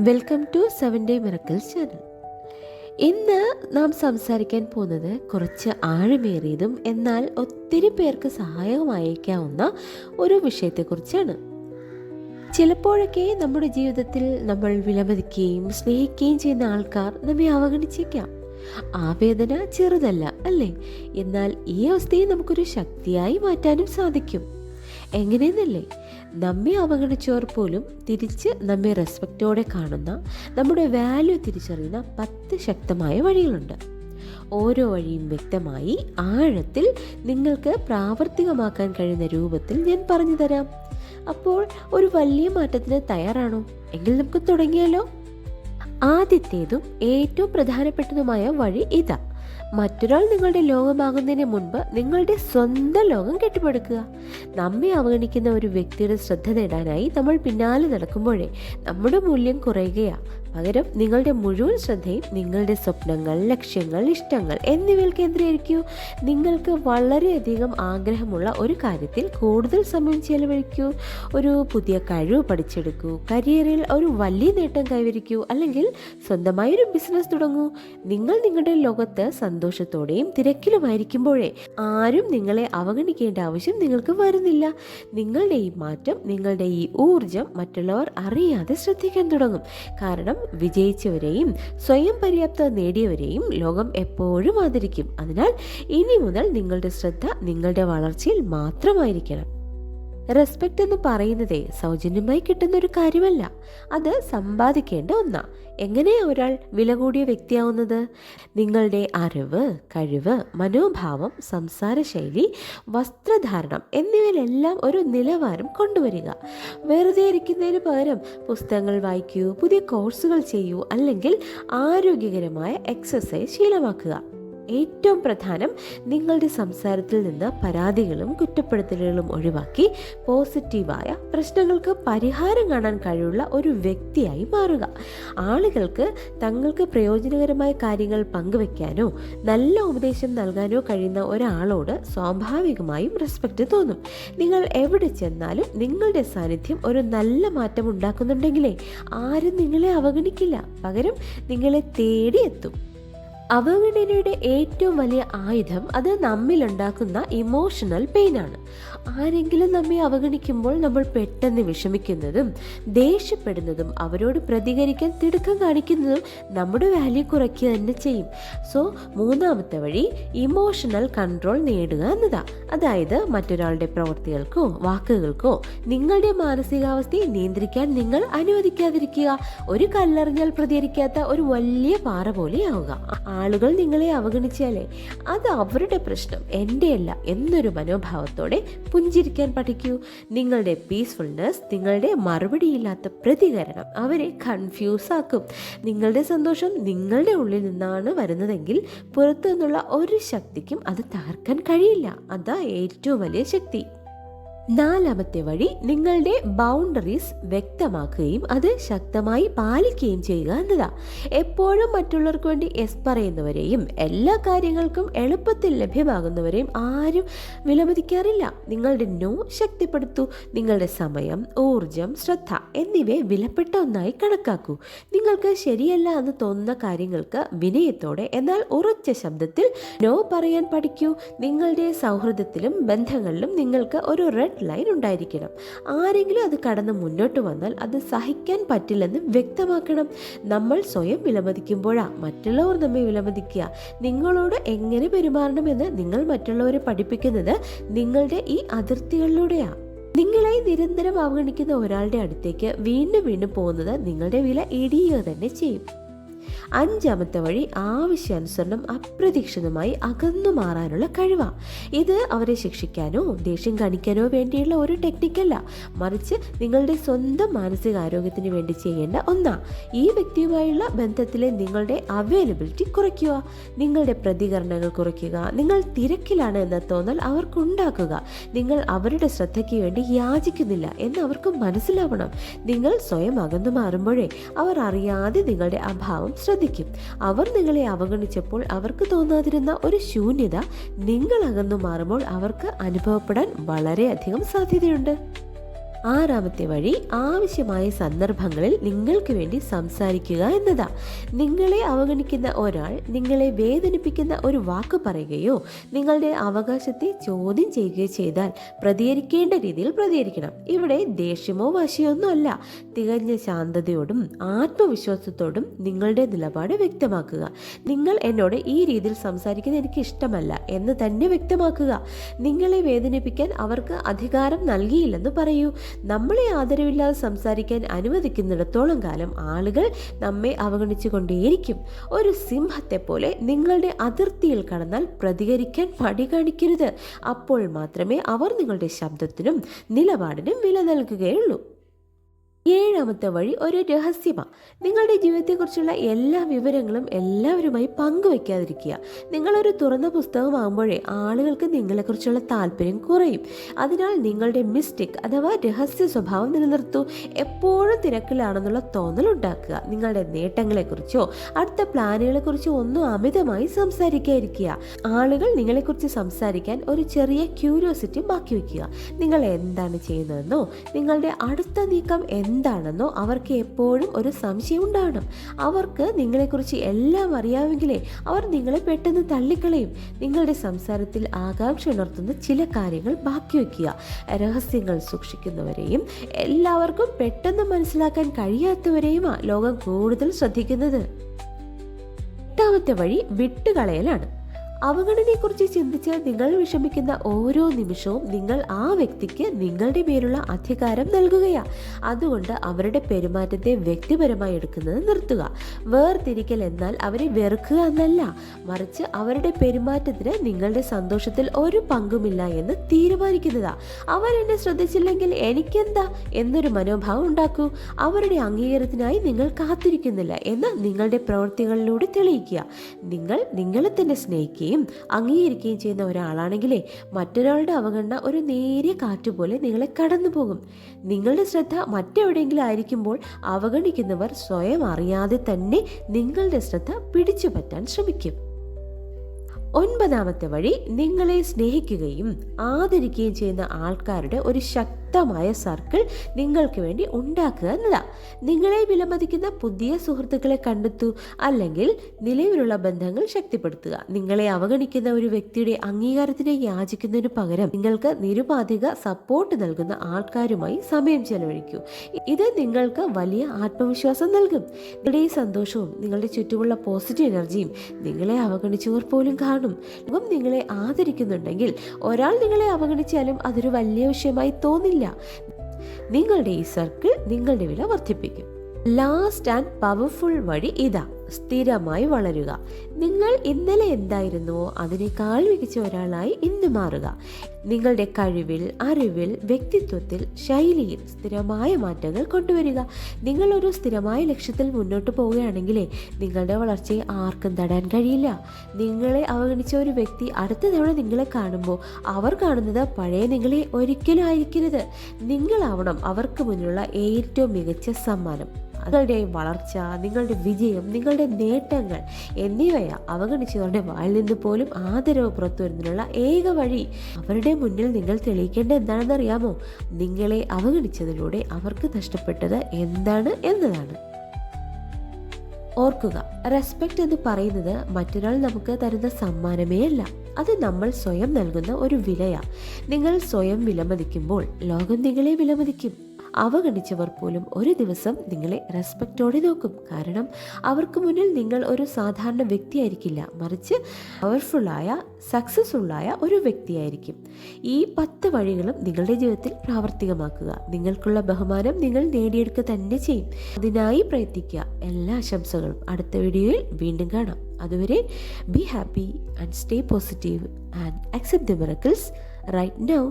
Welcome to seven day miracle channel ഇന്ന് നാം സംസാരിക്കാൻ പോകുന്നത് കുറച്ച് ആഴമേറിയതും എന്നാൽ ഒത്തിരി പേർക്ക് സഹായകമായേക്കാവുന്ന ഒരു വിഷയത്തെക്കുറിച്ചാണ്. ചിലപ്പോഴൊക്കെ നമ്മുടെ ജീവിതത്തിൽ നമ്മൾ വിലമതിക്കുകയും സ്നേഹിക്കുകയും ചെയ്യുന്ന ആൾക്കാർ നമ്മെ അവഗണിച്ചേക്കാം. ആ വേദന ചെറുതല്ല അല്ലേ? എന്നാൽ ഈ അവസ്ഥയെ നമുക്കൊരു ശക്തിയായി മാറ്റാനും സാധിക്കും. എങ്ങനെയെന്നല്ലേ? നമ്മെ അവഗണിച്ചവർ പോലും തിരിച്ച് നമ്മെ റെസ്പെക്റ്റോടെ കാണുന്ന നമ്മുടെ വാല്യൂ തിരിച്ചറിയുന്ന പത്ത് ശക്തമായ വഴികളുണ്ട്. ഓരോ വഴിയും വ്യക്തമായി ആഴത്തിൽ നിങ്ങൾക്ക് പ്രാവർത്തികമാക്കാൻ കഴിയുന്ന രൂപത്തിൽ ഞാൻ പറഞ്ഞു തരാം അപ്പോൾ ഒരു വലിയ മാറ്റത്തിന് തയ്യാറാണോ? എങ്കിൽ നമുക്ക് തുടങ്ങിയാലോ? ആദ്യത്തേതും ഏറ്റവും പ്രധാനപ്പെട്ടതുമായ വഴി ഇതാ. മറ്റൊരാൾ നിങ്ങളുടെ ലോകമാകുന്നതിന് മുൻപ് നിങ്ങളുടെ സ്വന്തം ലോകം കെട്ടിപ്പടുക്കുക. നമ്മെ അവഗണിക്കുന്ന ഒരു വ്യക്തിയുടെ ശ്രദ്ധ നേടാനായി നമ്മൾ പിന്നാലെ നടക്കുമ്പോഴേ നമ്മുടെ മൂല്യം കുറയുകയാ. പകരം നിങ്ങളുടെ മുഴുവൻ ശ്രദ്ധയും നിങ്ങളുടെ സ്വപ്നങ്ങൾ ലക്ഷ്യങ്ങൾ ഇഷ്ടങ്ങൾ എന്നിവയിൽ കേന്ദ്രീകരിക്കൂ. നിങ്ങൾക്ക് വളരെയധികം ആഗ്രഹമുള്ള ഒരു കാര്യത്തിൽ കൂടുതൽ സമയം ചെലവഴിക്കൂ. ഒരു പുതിയ കഴിവ് പഠിച്ചെടുക്കൂ. കരിയറിൽ ഒരു വലിയ നേട്ടം കൈവരിക്കൂ. അല്ലെങ്കിൽ സ്വന്തമായി ഒരു ബിസിനസ് തുടങ്ങൂ. നിങ്ങൾ നിങ്ങളുടെ ലോകത്ത് സന്തോഷത്തോടെയും തിരക്കിലുമായിരിക്കുമ്പോഴേ ആരും നിങ്ങളെ അവഗണിക്കേണ്ട ആവശ്യം നിങ്ങൾക്ക് വരുന്നില്ല. നിങ്ങളുടെ ഈ മാറ്റം നിങ്ങളുടെ ഈ ഊർജം മറ്റുള്ളവർ അറിയാതെ ശ്രദ്ധിക്കാൻ തുടങ്ങും. കാരണം വിജയിച്ചവരെയും സ്വയം പര്യാപ്തത നേടിയവരെയും ലോകം എപ്പോഴും ആദരിക്കും. അതിനാൽ ഇനി മുതൽ നിങ്ങളുടെ ശ്രദ്ധ നിങ്ങളുടെ വളർച്ചയിൽ മാത്രമായിരിക്കണം. റെസ്പെക്റ്റ് എന്ന് പറയുന്നതേ സൗജന്യമായി കിട്ടുന്ന ഒരു കാര്യമല്ല. അത് സമ്പാദിക്കേണ്ട ഒന്നാ. എങ്ങനെയാ ഒരാൾ വില കൂടിയ വ്യക്തിയാവുന്നത്? നിങ്ങളുടെ അറിവ് കഴിവ് മനോഭാവം സംസാരശൈലി വസ്ത്രധാരണം എന്നിവയിലെല്ലാം ഒരു നിലവാരം കൊണ്ടുവരിക. വെറുതെ ഇരിക്കുന്നതിന് പകരം പുസ്തകങ്ങൾ വായിക്കൂ പുതിയ കോഴ്സുകൾ ചെയ്യൂ അല്ലെങ്കിൽ ആരോഗ്യകരമായ എക്സസൈസ് ശീലമാക്കുക. ഏറ്റവും പ്രധാനം നിങ്ങളുടെ സംസാരത്തിൽ നിന്ന് പരാതികളും കുറ്റപ്പെടുത്തലുകളും ഒഴിവാക്കി പോസിറ്റീവായ പ്രശ്നങ്ങൾക്ക് പരിഹാരം കാണാൻ കഴിവുള്ള ഒരു വ്യക്തിയായി മാറുക. ആളുകൾക്ക് തങ്ങൾക്ക് പ്രയോജനകരമായ കാര്യങ്ങൾ പങ്കുവെക്കാനോ നല്ല ഉപദേശം നൽകാനോ കഴിയുന്ന ഒരാളോട് സ്വാഭാവികമായും റെസ്പെക്റ്റ് തോന്നും. നിങ്ങൾ എവിടെ ചെന്നാലും നിങ്ങളുടെ സാന്നിധ്യം ഒരു നല്ല മാറ്റം ഉണ്ടാക്കുന്നുണ്ടെങ്കിലേ ആരും നിങ്ങളെ അവഗണിക്കില്ല. പകരം നിങ്ങളെ തേടിയെത്തും. അവഗണനയുടെ ഏറ്റവും വലിയ ആയുധം അത് നമ്മിലുണ്ടാക്കുന്ന ഇമോഷണൽ പെയിനാണ് ആരെങ്കിലും നമ്മെ അവഗണിക്കുമ്പോൾ നമ്മൾ പെട്ടെന്ന് വിഷമിക്കുന്നതും ദേഷ്യപ്പെടുന്നതും അവരോട് പ്രതികരിക്കാൻ തിടുക്കം കാണിക്കുന്നതും നമ്മുടെ വാല്യൂ കുറയ്ക്കുക തന്നെ ചെയ്യും. സോ മൂന്നാമത്തെ വഴി ഇമോഷണൽ കൺട്രോൾ നേടുക എന്നതാണ് അതായത് മറ്റൊരാളുടെ പ്രവൃത്തികൾക്കോ വാക്കുകൾക്കോ നിങ്ങളുടെ മാനസികാവസ്ഥയെ നിയന്ത്രിക്കാൻ നിങ്ങൾ അനുവദിക്കാതിരിക്കുക. ഒരു കല്ലെറിഞ്ഞാൽ പ്രതികരിക്കാത്ത ഒരു വലിയ പാറ പോലെയാവുക ആളുകൾ നിങ്ങളെ അവഗണിച്ചാലേ? അത് അവരുടെ പ്രശ്നം. എന്റെയല്ല എന്നൊരു മനോഭാവത്തോടെ പുഞ്ചിരിക്കാൻ പഠിക്കൂ. നിങ്ങളുടെ പീസ്ഫുൾനെസ് നിങ്ങളുടെ മറുപടിയില്ലാത്ത പ്രതികരണം അവരെ കൺഫ്യൂസ് ആക്കും. നിങ്ങളുടെ സന്തോഷം നിങ്ങളുടെ ഉള്ളിൽ നിന്നാണ് വരുന്നതെങ്കിൽ പുറത്തു നിന്നുള്ള ഒരു ശക്തിക്കും അത് തകർക്കാൻ കഴിയില്ല. അതാ ഏറ്റവും വലിയ ശക്തി. നാലാമത്തെ വഴി നിങ്ങളുടെ ബൗണ്ടറീസ് വ്യക്തമാക്കുകയും അത് ശക്തമായി പാലിക്കുകയും ചെയ്യുക എന്നതാ. എപ്പോഴും മറ്റുള്ളവർക്ക് വേണ്ടി എസ് പറയുന്നവരെയും എല്ലാ കാര്യങ്ങൾക്കും എളുപ്പത്തിൽ ലഭ്യമാകുന്നവരെയും ആരും വിലമതിക്കാറില്ല. നിങ്ങളുടെ നോ ശക്തിപ്പെടുത്തു. നിങ്ങളുടെ സമയം ഊർജം ശ്രദ്ധ എന്നിവയെ വിലപ്പെട്ട ഒന്നായി കണക്കാക്കൂ. നിങ്ങൾക്ക് ശരിയല്ല എന്ന് തോന്നുന്ന കാര്യങ്ങൾക്ക് വിനയത്തോടെ എന്നാൽ ഉറച്ച ശബ്ദത്തിൽ നോ പറയാൻ പഠിക്കൂ. നിങ്ങളുടെ സൗഹൃദത്തിലും ബന്ധങ്ങളിലും നിങ്ങൾക്ക് ഒരു റെഡ് ലൈൻ ഉണ്ടായിരിക്കണം. ആരെങ്കിലും അത് കടന്ന് മുന്നോട്ട് വന്നാൽ അത് സഹിക്കാൻ പറ്റില്ലെന്ന് വ്യക്തമാക്കണം. നമ്മൾ സ്വയം വിലമതിക്കുമ്പോഴാ മറ്റുള്ളവർ നമ്മെ വിലമതിക്കുക. നിങ്ങളോട് എങ്ങനെ പെരുമാറണമെന്ന് നിങ്ങൾ മറ്റുള്ളവരെ പഠിപ്പിക്കുന്നത് നിങ്ങളുടെ ഈ അതിർത്തികളിലൂടെയാണ് നിങ്ങളെ നിരന്തരം അവഗണിക്കുന്ന ഒരാളുടെ അടുത്തേക്ക് വീണ്ടും വീണ്ടും പോകുന്നത് നിങ്ങളുടെ വില ഇടിയുക തന്നെ ചെയ്യും. അഞ്ചാമത്തെ വഴി ആവശ്യാനുസരണം അപ്രതീക്ഷിതമായി അകന്നു മാറാനുള്ള കഴിവാ. ഇത് അവരെ ശിക്ഷിക്കാനോ ദേഷ്യം കാണിക്കാനോ വേണ്ടിയുള്ള ഒരു ടെക്നിക്കല്ല മറിച്ച് നിങ്ങളുടെ സ്വന്തം മാനസികാരോഗ്യത്തിന് വേണ്ടി ചെയ്യേണ്ട ഒന്നാ. ഈ വ്യക്തിയുമായുള്ള ബന്ധത്തിലെ നിങ്ങളുടെ അവൈലബിലിറ്റി കുറയ്ക്കുക. നിങ്ങളുടെ പ്രതികരണങ്ങൾ കുറയ്ക്കുക. നിങ്ങൾ തിരക്കിലാണ് എന്ന തോന്നൽ അവർക്കുണ്ടാക്കുക. നിങ്ങൾ അവരുടെ ശ്രദ്ധയ്ക്ക് വേണ്ടി യാചിക്കുന്നില്ല എന്ന് അവർക്ക് മനസ്സിലാവണം. നിങ്ങൾ സ്വയം അകന്നു മാറുമ്പോഴേ അവർ അറിയാതെ നിങ്ങളുടെ അഭാവം ശ്രദ്ധിക്കും. അവർ നിങ്ങളെ അവഗണിച്ചപ്പോൾ അവർക്ക് തോന്നാതിരുന്ന ഒരു ശൂന്യത നിങ്ങൾ അകന്നു മാറുമ്പോൾ അവർക്ക് അനുഭവപ്പെടാൻ വളരെയധികം സാധ്യതയുണ്ട്. ആറാമത്തെ വഴി ആവശ്യമായ സന്ദർഭങ്ങളിൽ നിങ്ങൾക്ക് വേണ്ടി സംസാരിക്കുക എന്നതാ. നിങ്ങളെ അവഗണിക്കുന്ന ഒരാൾ നിങ്ങളെ വേദനിപ്പിക്കുന്ന ഒരു വാക്ക് പറയുകയോ നിങ്ങളുടെ അവകാശത്തെ ചോദ്യം ചെയ്യുകയോ ചെയ്താൽ പ്രതികരിക്കേണ്ട രീതിയിൽ പ്രതികരിക്കണം. ഇവിടെ ദേഷ്യമോ വശയോ ഒന്നുമല്ല തികഞ്ഞ ശാന്തതയോടും ആത്മവിശ്വാസത്തോടും നിങ്ങളുടെ നിലപാട് വ്യക്തമാക്കുക. നിങ്ങൾ എന്നോട് ഈ രീതിയിൽ സംസാരിക്കുന്നത് എനിക്ക് ഇഷ്ടമല്ല എന്ന് തന്നെ വ്യക്തമാക്കുക. നിങ്ങളെ വേദനിപ്പിക്കാൻ അവർക്ക് അധികാരം നൽകിയില്ലെന്ന് പറയൂ. നമ്മളെ ആദരവില്ലാതെ സംസാരിക്കാൻ അനുവദിക്കുന്നിടത്തോളം കാലം ആളുകൾ നമ്മെ അവഗണിച്ചു കൊണ്ടേയിരിക്കും ഒരു സിംഹത്തെ പോലെ നിങ്ങളുടെ അതിർത്തിയിൽ കടന്നാൽ പ്രതികരിക്കാൻ മടി കാണിക്കരുത്. അപ്പോൾ മാത്രമേ അവർ നിങ്ങളുടെ ശബ്ദത്തിനും നിലപാടിനും വില നൽകുകയുള്ളൂ. ഏഴാമത്തെ വഴി ഒരു രഹസ്യമാണ്. നിങ്ങളുടെ ജീവിതത്തെക്കുറിച്ചുള്ള എല്ലാ വിവരങ്ങളും എല്ലാവരുമായി പങ്കുവെക്കാതിരിക്കുക. നിങ്ങളൊരു തുറന്ന പുസ്തകമാകുമ്പോഴേ ആളുകൾക്ക് നിങ്ങളെക്കുറിച്ചുള്ള താല്പര്യം കുറയും. അതിനാൽ നിങ്ങളുടെ മിസ്റ്റേക്ക് അഥവാ രഹസ്യ സ്വഭാവം നിലനിർത്തൂ. എപ്പോഴും തിരക്കിലാണെന്നുള്ള തോന്നൽ ഉണ്ടാക്കുക. നിങ്ങളുടെ നേട്ടങ്ങളെക്കുറിച്ചോ അടുത്ത പ്ലാനുകളെക്കുറിച്ചോ ഒന്നും അമിതമായി സംസാരിക്കാതിരിക്കുക. ആളുകൾ നിങ്ങളെക്കുറിച്ച് സംസാരിക്കാൻ ഒരു ചെറിയ ക്യൂരിയോസിറ്റി ബാക്കി വയ്ക്കുക നിങ്ങൾ എന്താണ് ചെയ്യുന്നതെന്നോ നിങ്ങളുടെ അടുത്ത നീക്കം എന്താണെന്നോ അവർക്ക് എപ്പോഴും ഒരു സംശയം ഉണ്ടാവണം അവർക്ക് നിങ്ങളെക്കുറിച്ച് എല്ലാം അറിയാമെങ്കിലേ അവർ നിങ്ങളെ പെട്ടെന്ന് തള്ളിക്കളയും. നിങ്ങളുടെ സംസാരത്തിൽ ആകാംക്ഷ ഉണർത്തുന്ന ചില കാര്യങ്ങൾ ബാക്കി വയ്ക്കുക. രഹസ്യങ്ങൾ സൂക്ഷിക്കുന്നവരെയും എല്ലാവർക്കും പെട്ടെന്ന് മനസ്സിലാക്കാൻ കഴിയാത്തവരെയുമാണ് ലോകം കൂടുതൽ ശ്രദ്ധിക്കുന്നത്. എട്ടാമത്തെ വഴി വിട്ടുകളയലാണ്. അവഗണനയെക്കുറിച്ച് ചിന്തിച്ച് നിങ്ങൾ വിഷമിക്കുന്ന ഓരോ നിമിഷവും നിങ്ങൾ ആ വ്യക്തിക്ക് നിങ്ങളുടെ പേരുള്ള അധികാരം നൽകുകയാണ് അതുകൊണ്ട് അവരുടെ പെരുമാറ്റത്തെ വ്യക്തിപരമായി എടുക്കുന്നത് നിർത്തുക. വേർതിരിക്കൽ എന്നാൽ അവരെ വെറുക്കുക എന്നല്ല. മറിച്ച് അവരുടെ പെരുമാറ്റത്തിന് നിങ്ങളുടെ സന്തോഷത്തിൽ ഒരു പങ്കുമില്ല എന്ന് തീരുമാനിക്കുന്നതാ. എന്നെ ശ്രദ്ധിച്ചില്ലെങ്കിൽ എനിക്കെന്താ? എന്നൊരു മനോഭാവം ഉണ്ടാക്കൂ. അവരുടെ അംഗീകാരത്തിനായി നിങ്ങൾ കാത്തിരിക്കുന്നില്ല എന്ന് നിങ്ങളുടെ പ്രവൃത്തികളിലൂടെ തെളിയിക്കുക. നിങ്ങൾ നിങ്ങളെ തന്നെ സ്നേഹിക്കുകയും അംഗീകരിക്കുകയും ചെയ്യുന്ന ഒരാളാണെങ്കിലേ മറ്റൊരാളുടെ അവഗണന ഒരു നേരിയ കാറ്റുപോലെ നിങ്ങളെ കടന്നു പോകും നിങ്ങളുടെ ശ്രദ്ധ മറ്റെവിടെയെങ്കിലും ആയിരിക്കുമ്പോൾ അവഗണിക്കുന്നവർ സ്വയം അറിയാതെ തന്നെ നിങ്ങളുടെ ശ്രദ്ധ പിടിച്ചു പറ്റാൻ ശ്രമിക്കും. ഒൻപതാമത്തെ വഴി നിങ്ങളെ സ്നേഹിക്കുകയും ആദരിക്കുകയും ചെയ്യുന്ന ആൾക്കാരുടെ ഒരു ശക്തമായ സർക്കിൾ നിങ്ങൾക്ക് വേണ്ടി ഉണ്ടാക്കുക എന്നതാണ് നിങ്ങളെ വിലമതിക്കുന്ന പുതിയ സുഹൃത്തുക്കളെ കണ്ടെത്തൂ അല്ലെങ്കിൽ നിലവിലുള്ള ബന്ധങ്ങൾ ശക്തിപ്പെടുത്തുക. നിങ്ങളെ അവഗണിക്കുന്ന ഒരു വ്യക്തിയുടെ അംഗീകാരത്തിനെ യാചിക്കുന്നതിന് പകരം നിങ്ങൾക്ക് നിരുപാധിക സപ്പോർട്ട് നൽകുന്ന ആൾക്കാരുമായി സമയം ചെലവഴിക്കൂ. ഇത് നിങ്ങൾക്ക് വലിയ ആത്മവിശ്വാസം നൽകും. നിങ്ങളുടെ ഈ സന്തോഷവും നിങ്ങളുടെ ചുറ്റുമുള്ള പോസിറ്റീവ് എനർജിയും നിങ്ങളെ അവഗണിച്ചവർ പോലും കാണും. ലോകം നിങ്ങളെ ആദരിക്കുന്നുണ്ടെങ്കിൽ ഒരാൾ നിങ്ങളെ അവഗണിച്ചാലും അതൊരു വലിയ വിഷയമായി തോന്നില്ല. നിങ്ങളുടെ ഈ സർക്കിൾ നിങ്ങളുടെ വില വർദ്ധിപ്പിക്കും. ലാസ്റ്റ് ആൻഡ് പവർഫുൾ വഴി ഇതാ. സ്ഥിരമായി വളരുക. നിങ്ങൾ ഇന്നലെ എന്തായിരുന്നുവോ അതിനേക്കാൾ മികച്ച ഒരാളായി ഇന്ന് മാറുക. നിങ്ങളുടെ കഴിവിൽ അറിവിൽ വ്യക്തിത്വത്തിൽ ശൈലിയിൽ സ്ഥിരമായ മാറ്റങ്ങൾ കൊണ്ടുവരിക. നിങ്ങളൊരു സ്ഥിരമായ ലക്ഷ്യത്തിൽ മുന്നോട്ട് പോവുകയാണെങ്കിലേ നിങ്ങളുടെ വളർച്ചയെ ആർക്കും തടയാൻ കഴിയില്ല. നിങ്ങളെ അവഗണിച്ച ഒരു വ്യക്തി അടുത്ത തവണ നിങ്ങളെ കാണുമ്പോൾ അവർ കാണുന്നത് പഴയ നിങ്ങളെ ഒരിക്കലും ആയിരിക്കരുത്. നിങ്ങളാവണം അവർക്ക് മുന്നിലുള്ള ഏറ്റവും മികച്ച സമ്മാനം. നിങ്ങളുടെ വളർച്ച നിങ്ങളുടെ വിജയം നിങ്ങളുടെ നേട്ടങ്ങൾ എന്നിവയെ അവഗണിച്ചവരുടെ വായിൽ നിന്ന് പോലും ആദരവ് പുറത്തു വരുന്നതിനുള്ള ഏക വഴി അവരുടെ മുന്നിൽ നിങ്ങൾ തെളിയിക്കേണ്ട എന്താണെന്ന് അറിയാമോ നിങ്ങളെ അവഗണിച്ചതിലൂടെ അവർക്ക് നഷ്ടപ്പെട്ടത് എന്താണ് എന്നതാണ്. ഓർക്കുക റെസ്പെക്റ്റ് എന്ന് പറയുന്നത് മറ്റൊരാൾ നമുക്ക് തരുന്ന സമ്മാനമേ അല്ല. അത് നമ്മൾ സ്വയം നൽകുന്ന ഒരു വിലയാണ് നിങ്ങൾ സ്വയം വിലമതിക്കുമ്പോൾ ലോകം നിങ്ങളെ വിലമതിക്കും. അവഗണിച്ചവർ പോലും ഒരു ദിവസം നിങ്ങളെ റെസ്പെക്റ്റോടെ നോക്കും. കാരണം അവർക്ക് മുന്നിൽ നിങ്ങൾ ഒരു സാധാരണ വ്യക്തിയായിരിക്കില്ല. മറിച്ച് പവർഫുള്ളായ സക്സസ്ഫുള്ളായ ഒരു വ്യക്തിയായിരിക്കും. ഈ പത്ത് വഴികളും നിങ്ങളുടെ ജീവിതത്തിൽ പ്രാവർത്തികമാക്കുക. നിങ്ങൾക്കുള്ള ബഹുമാനം നിങ്ങൾ നേടിയെടുക്കുക തന്നെ ചെയ്യും. അതിനായി പ്രയത്നിക്കുക. എല്ലാ ആശംസകളും. അടുത്ത വീഡിയോയിൽ വീണ്ടും കാണാം. അതുവരെ be happy and stay positive and accept the miracles right now